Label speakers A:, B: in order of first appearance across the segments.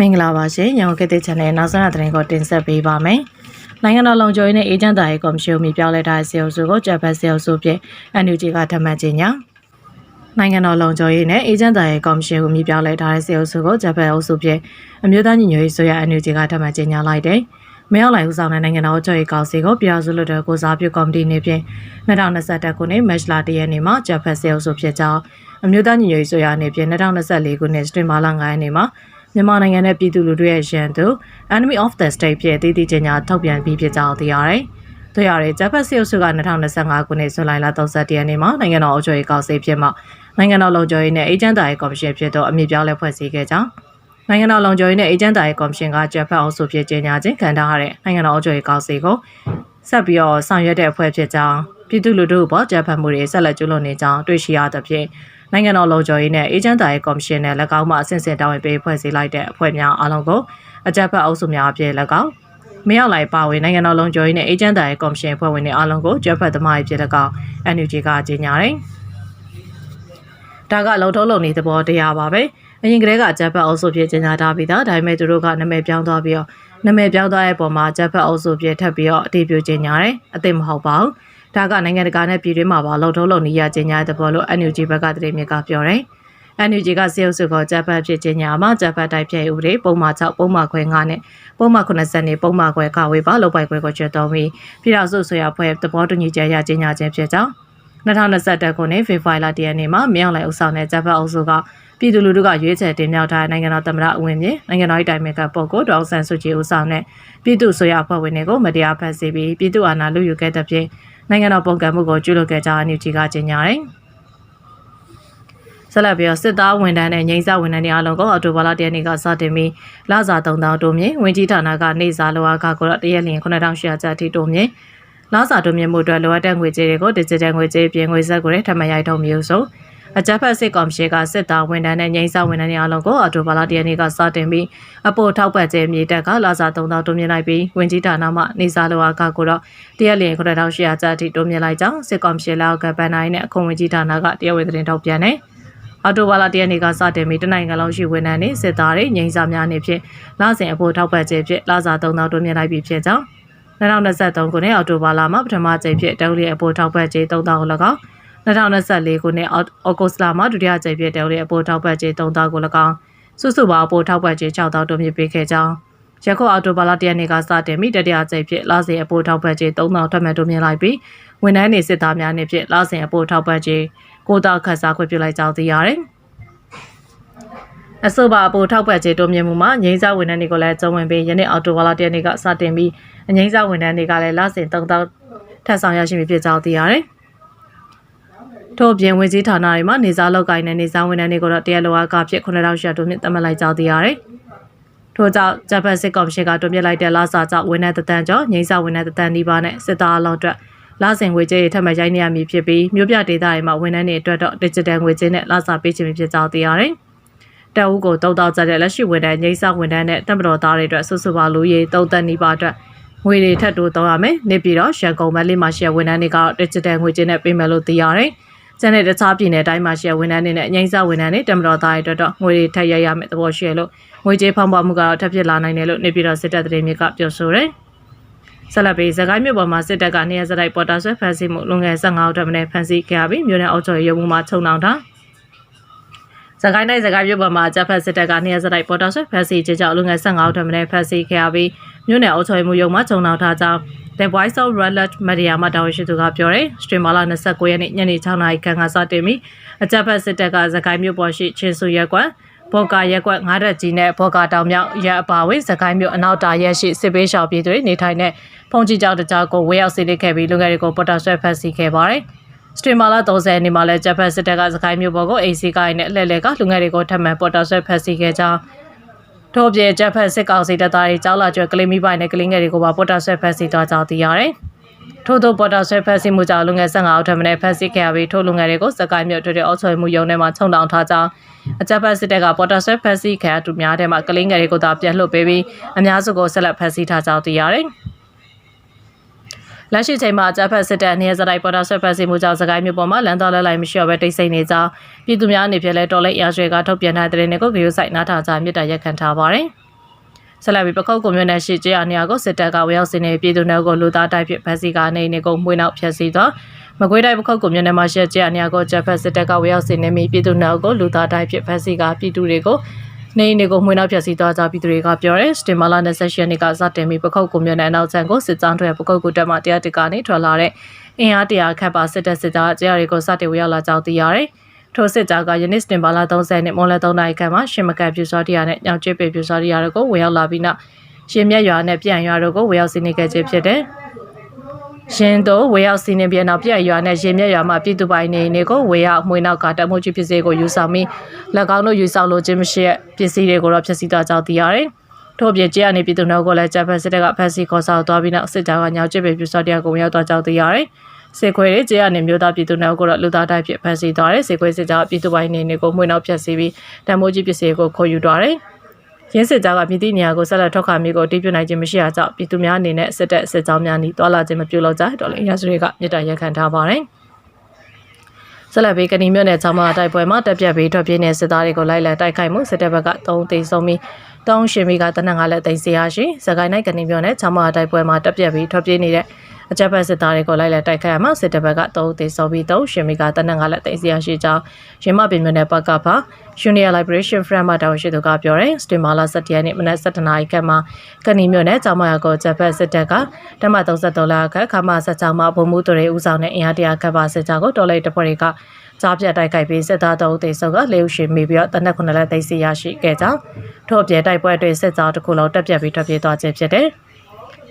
A: မင်္ဂလာပါရှင်ရန်ကုန်ခေတ်သစ် channel နောက်ဆုံးရသတင်းကိုတင်ဆက်ပေးပါမယ်။နိုင်ငံတော်လုံခြုံရေးနဲ့အေဂျင့်တာရေးကော်မရှင်မိပြောင်းလဲထားတဲ့စေအုပ်စုကိုဂျပန်စေအုပ်စုဖြင့် NUG ကထပ်မံကြေညာနိုင်ငံတော်လုံခြုံရေးနဲ့အေဂျင့်တာရေးကော်မရှင်ကိုမိပြောင်းလဲထားတဲ့စေအုပ်စုကိုဂျပန်အုပ်စုဖြင့်အမျိုးသားညီညွတ်ရေးဆိုရ NUG ကထပ်မံကြေညာလိုက်တယ်။မရောက်လိုက်ဦးဆောင်တဲ့နိုင်ငံတော်အချုပ်ရေးကောင်စီကိုပြည်အောင်စုလွှတ်တော်ကိုစားပြုကော်မတီနေဖြင့်2021ခုနှစ်မတ်လ1ရက်နေ့မှာဂျပန်စေအုပ်စုဖြစ်ကြောင်းအမျိုးသားညီညွတ်ရေးဆိုရအနေဖြင့်2024ခုနှစ်စတင်မာလ9ရက်နေ့မှာ မြန်မာနိုင်ငံနဲ့ပြည်သူလူထုရဲ့ရန်သူ Enemy of the State ဖြစ်တည်တည်ချင်းညာထုတ်ပြန်ပြီးဖြစ်ကြောင်းသိရတယ်။သိရတယ်ဂျပန်စစ်အုပ်စုက2025ခုနှစ်ဇူလိုင်လ31ရက်နေ့မှာနိုင်ငံတော်အုပ်ချုပ်ရေးကောင်စီဖြစ်မှနိုင်ငံတော်လုံခြုံရေးနဲ့အေဂျင့်တာရေးကော်မရှင်ဖြစ်တော့အမည်ပြောင်းလဲဖွဲ့စည်းခဲ့ကြောင်းနိုင်ငံတော်လုံခြုံရေးနဲ့အေဂျင့်တာရေးကော်မရှင်ကဂျပန်အုပ်စုဖြစ်ကြေညာခြင်းခံထားရတဲ့နိုင်ငံတော်အုပ်ချုပ်ရေးကောင်စီကိုဆက်ပြီးတော့ဆောင်ရွက်တဲ့အဖွဲ့ဖြစ်ကြောင်းပြည်သူလူထုပေါ်ဂျပန်မှုတွေဆက်လက်ကျူးလွန်နေကြောင်းတွေ့ရှိရသဖြင့် နိုင်ငံတော်လုံခြုံရေးနဲ့အေဂျင့်တာရေးကော်မရှင်နဲ့၎င်းမှအဆင့်ဆင့်တာဝန်ပေးဖွဲ့စည်းလိုက်တဲ့အဖွဲ့များအားလုံးကိုအကြမ်းဖက်အုပ်စုများအဖြစ်၎င်းမရောက်လိုက်ပါဝင်နိုင်ငံတော်လုံခြုံရေးနဲ့အေဂျင့်တာရေးကော်မရှင်ဖွဲ့ဝင်တွေအားလုံးကိုကြက်ဖက်သမားအဖြစ်၎င်း NUG ကကြေညာတယ်။ဒါကလုံထုံးလုံနေသဘောတရားပါပဲ။အရင်ကတည်းကဂျပန်အုပ်စုဖြစ်ကြေညာထားပြီးသားဒါပေမဲ့သူတို့ကနာမည်ပြောင်းသွားပြီးတော့နာမည်ပြောင်းသွားတဲ့ပုံမှာဂျပန်အုပ်စုဖြစ်ထပ်ပြီးတော့အတည်ပြုကြေညာတယ်။အသိမဟုတ်ပါဘူး။ ဒါကနိုင်ငံတကာနဲ့ပြည်တွင်းမှာပါလုံထုံးလုံနေရကြေညာတဲ့ဘောလို့ NUG ဘက်ကတရေမြစ်ကပြောတယ်။ NUG ကစေအုပ်စုကဂျပန်ဖြစ်ကြေညာမှာဂျပန်တိုက်ဖြတ်ဥပဒေပုံမှန်6ပုံမှန်ခွဲ9နဲ့ပုံမှန်80နဲ့ပုံမှန်ခွဲကဝေးပါလောက်ပိုက်ခွဲကိုကျွတ်တော်ပြီးပြည်တော်စုဆိုရဖွဲ့သဘောတူညီချက်ရကြေညာခြင်းဖြစ်ကြောင်း2021ခုနှစ်ဖေဖော်ဝါရီလတရက်နေ့မှာမြောက်လိုက်ဥဆောင်တဲ့ဂျပန်အုပ်စုကပြည်သူလူထုကရွေးချယ်တင်မြှောက်ထားတဲ့နိုင်ငံတော်သမ္မတအဝင်မြေနိုင်ငံတော်တိုင်ပင်ခံပုဂ္ဂိုလ်ဒေါအောင်ဆန်းစုကြည်ဦးဆောင်တဲ့ပြည်သူ့ဆိုရဖွဲ့ဝင်တွေကိုမတရားဖက်ဆီးပြီးပြည်သူ့အာဏာလုယူခဲ့တဲ့ပြင် နိုင်ငံတော်ပုံကံမှုကိုကျူးလွန်ခဲ့ကြောင်းအန်ယူဂျီကကြေညာတယ်။ဆက်လက်ပြီးတော့စစ်သားဝန်ထမ်းနဲ့ငိမ့်စားဝန်ထမ်းတွေအားလုံးကိုအော်တိုဘာလတရက်နေ့ကစတင်ပြီးလစာ3000တိုးမြင့်ဝင်ကြီးဌာနကနေစားလောအားကကိုတော့တရက်လျင်9800ကျပ်ထိတိုးမြင့်လစာတိုးမြင့်မှုအတွက်လိုအပ်တဲ့ငွေကြေးတွေကို digital ငွေကြေးပြင်ငွေဆက်ကိုထပ်မရိုက်ထုတ်မျိုးစုံ အကြမ်းဖက်စစ်ကော်မရှင်ကစစ်သားဝန်ထမ်းနဲ့ငိမ့်စားဝန်ထမ်းတွေအားလုံးကိုအော်တိုဘာလတရက်နေ့ကစတင်ပြီးအပို့ထောက်ပံ့ခြင်းမြေတက်ကလစာ3000တိုးမြင့်လိုက်ပြီးဝင်ကြီးဌာနမှနေစားလောအားကကိုတော့တရက်လျင်9800ကျပ်ထိတိုးမြင့်လိုက်ကြောင်းစစ်ကော်မရှင်လောက်ကဗန်နိုင်နဲ့အခွန်ဝင်ကြီးဌာနကတရားဝင်သတင်းထုတ်ပြန်တယ်အော်တိုဘာလတရက်နေ့ကစတင်ပြီးတနိုင်ငံလုံးရှိဝန်ထမ်းတွေစစ်သားတွေငိမ့်စာများနေဖြင့်လစဉ်အဖို့ထောက်ပံ့ခြင်းဖြင့်လစာ3000တိုးမြင့်လိုက်ပြီဖြစ်ကြောင်း2023ခုနှစ်အောက်တိုဘာလမှာပထမကြိမ်ဖြစ်တောင်းလျက်အဖို့ထောက်ပံ့ခြင်း3000ကို၎င်း 2024ခုနှစ်အောက်ဂုတ်လမှာဒုတိယကြိမ်ဖြစ်တောင်းလျက်အဖို့ထောက်ပံ့ခြင်း3000ကို၎င်းစုစုပေါင်းအဖို့ထောက်ပံ့ခြင်း6000တိုးမြင့်ပေးခဲ့ကြောင်းရခုအော်တိုဘာလတရက်နေ့ကစတင်ပြီးတတိယကြိမ်ဖြစ်လစဉ်အဖို့ထောက်ပံ့ခြင်း3000ထပ်မံတိုးမြင့်လိုက်ပြီးဝန်ထမ်းနေစစ်သားများနေဖြင့်လစဉ်အဖို့ထောက်ပံ့ခြင်းကိုတာခတ်စားခွင့်ပြုလိုက်ကြောင်းသိရတယ်။အဆိုပါအပေါ်ထောက်ပံ့ကြေးတိုးမြင့်မှုမှာငိမ့်စားဝန်ထမ်းတွေကိုလည်းကျုံဝင်ပြီးယနေ့အောက်တိုဘာလတရက်နေ့ကစတင်ပြီးအငိမ့်စားဝန်ထမ်းတွေကလည်းလစဉ်3000ထပ်ဆောင်ရရှိပြီဖြစ်ကြောင်းသိရတယ်။ ထို့ပြင်ဝင်ကြီးဌာနတွေမှာနေစားလောက်ကိုင်းတဲ့နေစားဝန်ထမ်းတွေကိုတော့တရားလိုအားကဖြစ်9000ရှက်တိုးမြင့်သတ်မှတ်လိုက်ကြောင်းသိရတယ်။ထို့ကြောင့်ဂျပန်စစ်ကော်မရှင်ကတွန်းပြလိုက်တဲ့လာစာကြောင့်ဝန်ထမ်းတသန်းကျော်ငိမ့်စားဝန်ထမ်းတသန်းနီးပါးနဲ့စစ်သားအလုံးအတွက်လာစဉ်ငွေကြေးထပ်မံရိုက်နေရမည်ဖြစ်ပြီးမြို့ပြဒေသတွေမှာဝန်ထမ်းတွေအတွက်တော့ digital ငွေကြေးနဲ့လာစာပေးခြင်းဖြစ်ကြောင်းသိရတယ်။တအုပ်ကိုတောက်တောက်ကြတဲ့လက်ရှိဝန်ထမ်းငိမ့်ဆဝန်ထမ်းနဲ့တပ်မတော်သားတွေအတွက်ဆွဆွပါလူရေးသုံးသက်နီးပါအတွက်ငွေတွေထပ်တိုးတောင်းရမယ်။နေပြည်တော်ရန်ကုန်မန္တလေးမှာရှိတဲ့ဝန်ထမ်းတွေက digital ငွေကြေးနဲ့ပေးမယ်လို့သိရတယ်။ ကျန်တဲ့တခြားပြည်နယ်တိုင်းမှာရှိတဲ့ဝန်ထမ်းတွေနဲ့ငိမ့်ဆဝန်ထမ်းတွေတပ်မတော်သားတွေအတွက်တော့ငွေတွေထပ်ရရမယ်သဘောရှိရလို့ငွေကြေးဖောင်းပွားမှုကတော့ထပ်ဖြစ်လာနိုင်တယ်လို့နေပြည်တော်စစ်တပ်သတင်းမြစ်ကပြောဆိုတယ်။ဆက်လက်ပြီးစကိုင်းမြို့ပေါ်မှာစစ်တပ်ကနေရာစတိုက်ပေါ်တာဆွဲဖမ်းဆီးမှုလုံငယ်15ဦးထပ်မံဖမ်းဆီးခဲ့ပြီးမြို့နယ်အုပ်ချုပ်ရေးရုံးမှချုံနှောင်တာစကိုင်းတိုင်းစကိုင်းမြို့ပေါ်မှာဂျပန်စစ်တပ်ကနေရာစတိုက်ပေါ်တာဆွဲဖမ်းဆီးခြင်းကြောင့်လူငယ်15ဦးထပ်မံဖမ်းဆီးခဲ့ပြီးမြို့နယ်အုပ်ချုပ်ရေးမှုရုံးမှချုံနှောင်ထားကြောင်း The Voice of Redlet Media မှာတာဝန်ရှိသူကပြောတယ်။စတရီမာလာ29ရက်နေ့ညနေ6နာရီခန့်ကစတင်ပြီးအကြပ်ဖက်စစ်တပ်ကစကိုင်းမြို့ပေါ်ရှိချင်းစုရက်ကွက်ဘော်ကာရက်ကွက်ငါးရက်ကြီးနဲ့ဘော်ကာတောင်မြောက်ရက်အပါဝေးစကိုင်းမြို့အနောက်တာရက်ရှိစစ်ပေးရှောင်ပြည်သူတွေနေထိုင်တဲ့ဖုန်ကြီးကျောင်းတကြားကိုဝေရောက်စီးလစ်ခဲ့ပြီးလူငယ်တွေကိုပေါ်တာဆွဲဖမ်းဆီးခဲ့ပါတယ်။စတရီမာလာ30နေ့မှာလည်းဂျပန်စစ်တပ်ကစကိုင်းမြို့ပေါ်ကို AC ကိုင်းနဲ့အလှည့်လည်ကလူငယ်တွေကိုထပ်မံပေါ်တာဆွဲဖမ်းဆီးခဲ့ကြောင်း ထို့ပြင်ဂျပန်စစ်ကောင်စီတပ်သားတွေကြောက်လာကျွဲကလေးမိပိုင်နဲ့ကလေးငယ်တွေကိုပါပေါ်တာဆွဲဖမ်းဆီးသွားကြောင်းသိရတယ်။ထို့သောပေါ်တာဆွဲဖမ်းဆီးမှုကြောင့်လူငယ်15ဦးထပ်မံဖမ်းဆီးခဲ့ရပြီးထို့လူငယ်တွေကိုစကိုင်းမြို့ထွေထွေအောက်ဆွဲမှုရုံထဲမှာခြုံတောင်ထားကြောင်းအကြပ်ဖက်စစ်တပ်ကပေါ်တာဆွဲဖမ်းဆီးခံသူများထဲမှာကလေးငယ်တွေကိုသာပြန်လှုပ်ပေးပြီးအများစုကိုဆက်လက်ဖမ်းဆီးထားကြောင်းသိရတယ်။ လက်ရှိချိန်မှာအကြပ်ဖက်စစ်တပ်အနေနဲ့စတိုက်ပေါ်တာဆွဲဖက်စီမှုကြောင့်စကိုင်းမြို့ပေါ်မှာလမ်းတော်လက်လိုက်မရှိတော့ဘဲတိတ်ဆိတ်နေကြောင်းပြည်သူများအနေဖြင့်လည်းတော်လက်ရာရွှေကထုတ်ပြန်ထားတဲ့တဲ့တွေကိုဂရုစိုက်နားထောင်ကြမြစ်တာရက်ခံထားပါတယ်။ဆက်လက်ပြီးပခုတ်ကွန်မြူနတီရှိကျေးအနီယာကိုစစ်တပ်ကဝေရောက်စင်းနေပြည်သူနယ်ကိုလူသားတိုက်ဖြစ်ဖက်စီကနေနေကိုမှွေနောက်ဖျက်ဆီးသွားမကွေးတိုင်းပခုတ်ကွန်မြူနတီမှာရှိကျေးအနီယာကိုဂျက်ဖက်စစ်တပ်ကဝေရောက်စင်းနေပြီးပြည်သူနယ်ကိုလူသားတိုက်ဖြစ်ဖက်စီကပြည်သူတွေကို နေနေကိုမှွေနောက်ဖျက်ဆီးသွားကြပြည်သူတွေကပြောတယ်စတင်မာလာ28ရက်နေ့ကစတင်ပြီးပခုတ်ကွန်မြူနတီအနောက်ခြမ်းကိုစစ်ကြောင်းတွေပခုတ်ကူတက်မှတရားတကနေထွက်လာတဲ့အင်အားတရာခတ်ပါစစ်တပ်စစ်သားကြားတွေကိုစတင်ဝေရောက်လာကြောင်းသိရတယ်ထိုစစ်ကြောကယနေ့စတင်ဘာလ30နှစ်မွန်လ3နိုင်ခန့်မှာရှင်မကတ်ပြူစောတီယာနဲ့ညောင်ကျစ်ပေပြူစောတီယာတို့ကိုဝေရောက်လာပြီးနောက်ရှင်မြတ်ရွာနဲ့ပြန်ရွာတို့ကိုဝေရောက်စီနေခဲ့ခြင်းဖြစ်တယ်။ ရှင်တို့ဝေရောက်စီနေပြီးနောက်ပြန်ရွာနဲ့ရှင်မြတ်ရွာမှာပြည်သူပိုင်နေနေကိုဝေရောက်မှွေနောက်ကတမိုးကြီးပစ္စည်းကိုယူဆောင်ပြီး၎င်းတို့ယူဆောင်လို့ခြင်းမရှိတဲ့ပစ္စည်းတွေကိုတော့ဖျက်ဆီးသွားကြောင်းသိရတယ်။ထို့ပြင်ကျဲအနေပြည်သူနောက်ကိုလည်းဂျပန်စစ်တပ်ကဖက်စီခေါ်ဆောင်သွားပြီးနောက်စစ်တပ်ကညောင်ကျစ်ပေပြူစောတီယာကိုဝေရောက်သွားကြောင်းသိရတယ်။စေခွေတွေကျေးရနေမျိုးသားပြည်သူနောက်ကိုတော့လူသားတိုက်ဖြစ်ဖန်ဆီးသွားတယ်စေခွေစစ်ကြောပြည်သူပိုင်းနေနေကိုမှွေနောက်ဖြတ်စီပြီးတံမိုးကြီးပစ္စည်းကိုခေါ်ယူသွားတယ် ရင်းစစ်ကြောကပြည်သူနေရာကိုဆက်လက်ထောက်ခါမိကိုတည်ပြနိုင်ခြင်းမရှိတာကြောင့်ပြည်သူများအနေနဲ့စစ်တပ်စစ်ကြောများနီးတွာလာခြင်းမပြုလုပ်ကြတော်လည်းရစတွေကမြစ်တာရက်ခံထားပါတယ်ဆက်လက်ပြီးကဏီမြို့နယ်ချောင်းမတိုက်ပွဲမှာတက်ပြက်ပြီးထွက်ပြေးနေစစ်သားတွေကိုလိုက်လံတိုက်ခိုက်မှုစစ်တပ်ဘက်က3သိမ်းဆုံးပြီးတောင်းရှင်မိကတနက်ငါလက်သိမ်းစီရရှိစကိုင်းနိုင်ကဏီမြို့နယ်ချောင်းမတိုက်ပွဲမှာတက်ပြက်ပြီးထွက်ပြေးနေတဲ့ အကြက်ဖက်စစ်သားတွေကိုလိုက်လက်တိုက်ခိုက်ရမှာစစ်တပ်ဘက်က3သိမ်းဆုံးပြီး3ရှင်မိကတနက်ငါလက်သိမ်းစီရရှိကြောင်းရင်းမပင်မြို့နယ်ဘက်ကပါ Junior Liberation Front မှာတာဝန်ရှိသူကပြောတယ်စတင်မာလာ17ရက်နေ့မနက်7:00နာရီခန့်မှာကဏီမြို့နယ်ကျောင်းမရကောဂျက်ဖက်စစ်တပ်ကတမ33လခန့်ခမ16မှာဗိုလ်မှူးတွေဦးဆောင်တဲ့အင်အားတရာခန့်ပါစစ်ကြောကိုတော်လိုက်တပ်ဖွဲ့တွေကကြားပြတ်တိုက်ခိုက်ပြီးစစ်သားတော်ဦးသိဆုပ်ကလေဦးရှင်မိပြီးတော့တနက်9လက်သိသိရရှိခဲ့ကြောင်းထို့အပြင်တိုက်ပွဲအတွင်းစစ်ကြောတစ်ခုလုံးတက်ပြတ်ပြီးထွက်ပြေးသွားခြင်းဖြစ်တယ်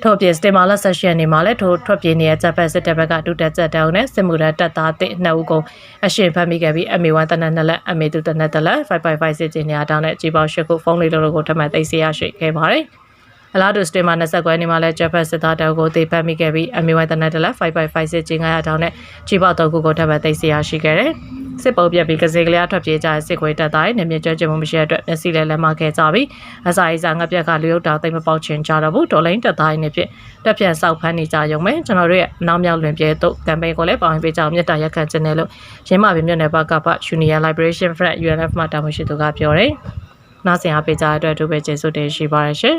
A: ထို့ပြင်စတင်မာလာဆက်ရှင်နေမှာလဲထိုထွက်ပြေးနေတဲ့ဂျပန်စစ်တပ်ဘက်ကဒုတက်ချက်တောင်းနဲ့စစ်မှုထမ်းတပ်သားတစ်နှစ်ဦးကိုအရှင်ဖမ်းမိခဲ့ပြီး MA1 တနက်နှစ်လက် MA2 တနက်တစ်လက်555စစ်ကျင်းနေရာတောင်းနဲ့ကြီးပေါရှစ်ခုဖုန်းလေးတို့ကိုထပ်မံသိသိရရှိခဲ့ပါတယ်အလားတူစတင်မာ20ခွဲနေမှာလဲဂျပန်စစ်သားတောက်ကိုတေဖမ်းမိခဲ့ပြီး MA1 တနက်တစ်လက်555စစ်ကျင်း900တောင်းနဲ့ကြီးပေါတော့ခုကိုထပ်မံသိသိရရှိခဲ့တယ် စစ်ပုံပြက်ပြီးကစေကလေးထွက်ပြေးကြတဲ့စစ်ခွေတပ်သားတွေနေမြင့်ကျွမ်းကျင်မှုမရှိတဲ့အတွက်မျက်စိလည်းလက်မခဲ့ကြပြီးအစာအိစာငါပြက်ကလျုပ်တာတိတ်မပေါက်ချင်ကြတော့ဘူးဒေါ်လိန်တပ်သားတွေနဲ့ဖြစ်တက်ပြန်ဆောက်ဖမ်းနေကြရုံပဲကျွန်တော်တို့ရဲ့နောက်မြောက်လွင်ပြဲတို့ကမ်ပိန်းကိုလည်းပေါင်းပေးကြအောင်မြတ်တာရက်ခံခြင်းနဲ့လို့ရင်းမပင်မြတ်နယ်ဘကပ Union Liberation Front UNF မှာတာဝန်ရှိသူကပြောတယ်။နောက်ဆင်အားပေးကြတဲ့အတွက်ဒုပဲကျေးဇူးတင်ရှိပါရရှင်